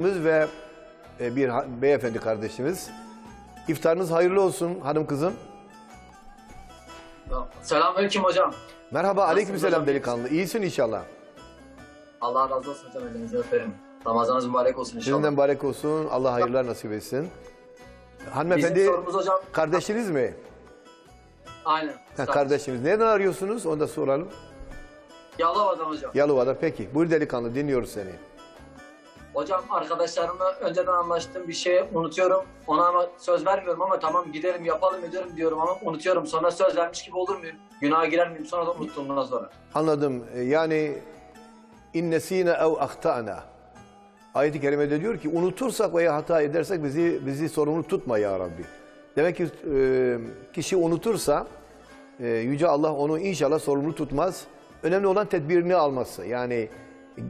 ve e, bir beyefendi kardeşimiz. İftarınız hayırlı olsun hanım kızım. Selamünaleyküm hocam. Merhaba aleykümselam delikanlı. İyisin inşallah. Allah razı olsun hocam. Elinize öperim. Ramazanınız mübarek olsun inşallah. Sizinden mübarek olsun. Allah hayırlar nasip etsin. Hanımefendi Bizim sorumuz hocam. kardeşiniz mi? Aynen. Ha, kardeşiniz. Nereden arıyorsunuz? Onu da soralım. Yalova'dan hocam. Yalova'da. Peki. Buyur delikanlı dinliyoruz seni. Hocam arkadaşlarımla önceden anlaştığım bir şeyi unutuyorum. Ona ama söz vermiyorum ama tamam gidelim yapalım ederim diyorum ama unutuyorum. Sonra söz vermiş gibi olur muyum? Günaha girer miyim? Sonra da unuttuğumdan sonra. Anladım. E, Yani innesine ev ahtana. Ayet-i kerimede diyor ki unutursak veya hata edersek bizi bizi sorumlu tutma ya Rabbi. Demek ki e, kişi unutursa e, Yüce Allah onu inşallah sorumlu tutmaz. Önemli olan tedbirini alması. Yani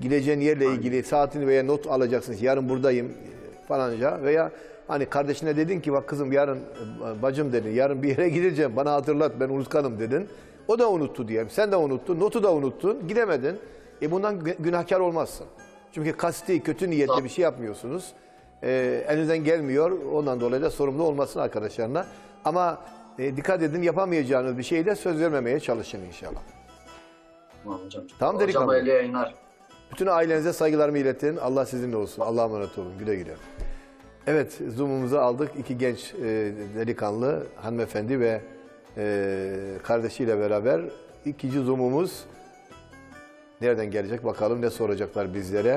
gideceğin yerle ilgili saatini veya not alacaksın. Yarın buradayım e, falanca veya hani kardeşine dedin ki bak kızım yarın e, bacım dedin yarın bir yere gideceğim bana hatırlat ben unutkanım dedin. O da unuttu diyelim. Sen de unuttun. Notu da unuttun. Gidemedin. E bundan gü- günahkar olmazsın. Çünkü kasti, kötü niyetli bir şey yapmıyorsunuz. E, elinizden gelmiyor. Ondan dolayı da sorumlu olmasın arkadaşlarına. Ama e, dikkat edin yapamayacağınız bir şeyde söz vermemeye çalışın inşallah. Tamam hocam. Tamam, Hocam delikanlı. hayırlı yayınlar. Bütün ailenize saygılarımı iletin. Allah sizinle olsun. Allah'a emanet olun. Güle güle. Evet, Zoom'umuzu aldık. İki genç e, delikanlı, hanımefendi ve e, kardeşiyle beraber. ikinci Zoom'umuz nereden gelecek bakalım ne soracaklar bizlere.